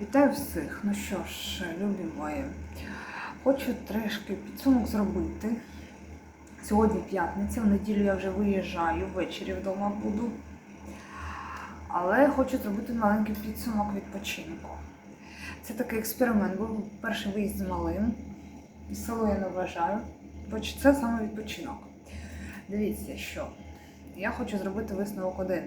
Вітаю всіх. Ну що ж, любі мої, хочу трішки підсумок зробити. Сьогодні п'ятниця, в неділю я вже виїжджаю, ввечері вдома буду. Але хочу зробити маленький підсумок відпочинку. Це такий експеримент. Був перший виїзд з малим. Село я не вважаю. Поч- Це саме відпочинок. Дивіться, що я хочу зробити висновок один.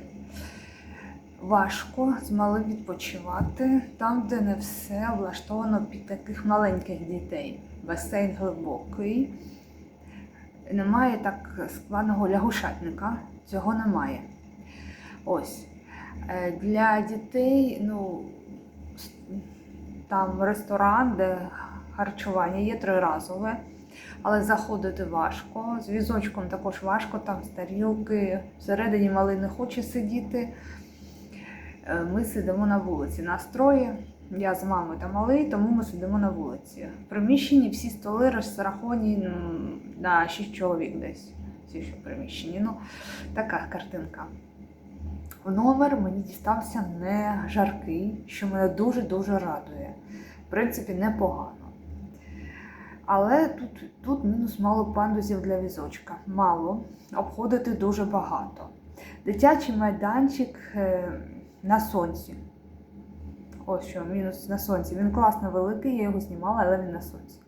Важко з малим відпочивати там, де не все влаштовано під таких маленьких дітей. Басейн глибокий. Немає так складного лягушатника, цього немає. Ось. Е, Для дітей, ну, там ресторан, де харчування є триразове, але заходити важко. З візочком також важко, там з тарілки. Всередині малий не хоче сидіти. Е, Ми сидимо на вулиці. Нас троє. Я з мамою та малий, тому ми сидимо на вулиці. В приміщенні всі столи розраховані на 6 чоловік десь. Всі приміщенні. Ну, така картинка. В номер мені дістався не жаркий, що мене дуже-дуже радує. В принципі, непогано. Але тут, тут мінус мало пандусів для візочка. Мало. Обходити дуже багато. Дитячий майданчик е, на сонці. Ось що, мінус на сонці. Він класно великий, я його знімала, але він на сонці.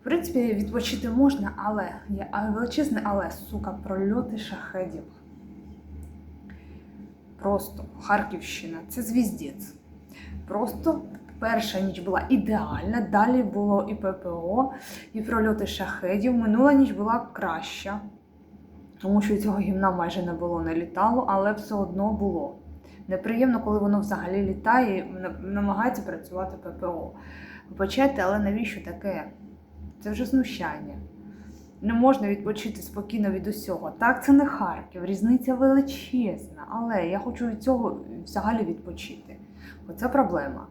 В принципі, відпочити можна, але є величезне, але, сука, прольоти шахедів. Просто Харківщина, це звіздець. Просто перша ніч була ідеальна, далі було і ППО, і прольоти шахедів. Минула ніч була краща, тому що цього гімна майже не було, не літало, але все одно було. Неприємно, коли воно взагалі літає і намагається працювати ППО. Вибачайте, але навіщо таке? Це вже знущання. Не можна відпочити спокійно від усього. Так, це не Харків, різниця величезна, але я хочу від цього взагалі відпочити. Оце проблема.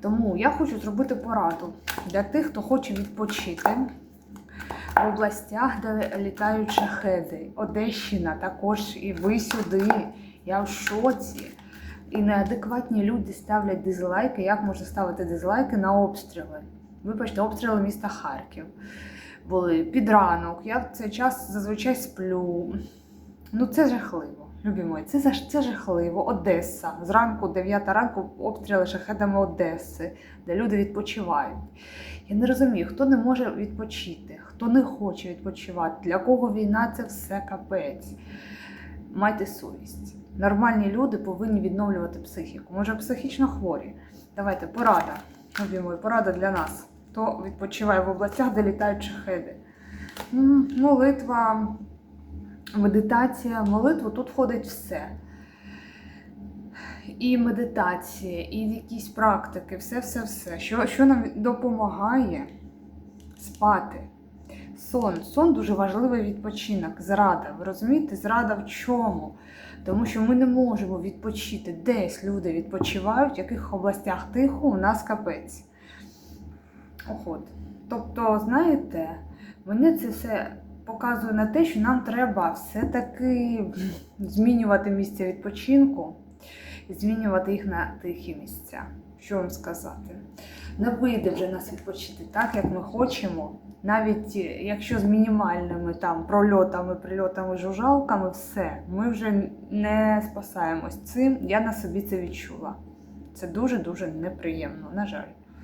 Тому я хочу зробити пораду для тих, хто хоче відпочити в областях, де літають шахеди. Одещина також і ви сюди. Я в шоці. І неадекватні люди ставлять дизлайки. Як можна ставити дизлайки на обстріли? Вибачте, обстріли міста Харків були під ранок. Я в цей час зазвичай сплю. Ну це жахливо. Любі мої, це, це жахливо. Одеса. Зранку, 9 ранку, обстріли шахедами Одеси, де люди відпочивають. Я не розумію, хто не може відпочити, хто не хоче відпочивати, для кого війна це все капець. Майте совість. Нормальні люди повинні відновлювати психіку. Може, психічно хворі. Давайте, порада. Любі мої, порада для нас. Хто відпочиває в областях, де літають шахеди. Молитва, медитація. В молитву тут входить все. І медитація, і якісь практики, все-все-все. Що, що нам допомагає спати. Сон. Сон дуже важливий відпочинок. Зрада. Ви розумієте? Зрада в чому? Тому що ми не можемо відпочити. Десь люди відпочивають, в яких областях тихо, у нас капець. Охот. Тобто, знаєте, мене це все показує на те, що нам треба все-таки змінювати місця відпочинку і змінювати їх на тихі місця. Що вам сказати? Не вийде вже нас відпочити так, як ми хочемо. Навіть е, якщо з мінімальними там прольотами, прильотами, жужалками, все, ми вже не спасаємось цим. Я на собі це відчула. Це дуже-дуже неприємно, на жаль.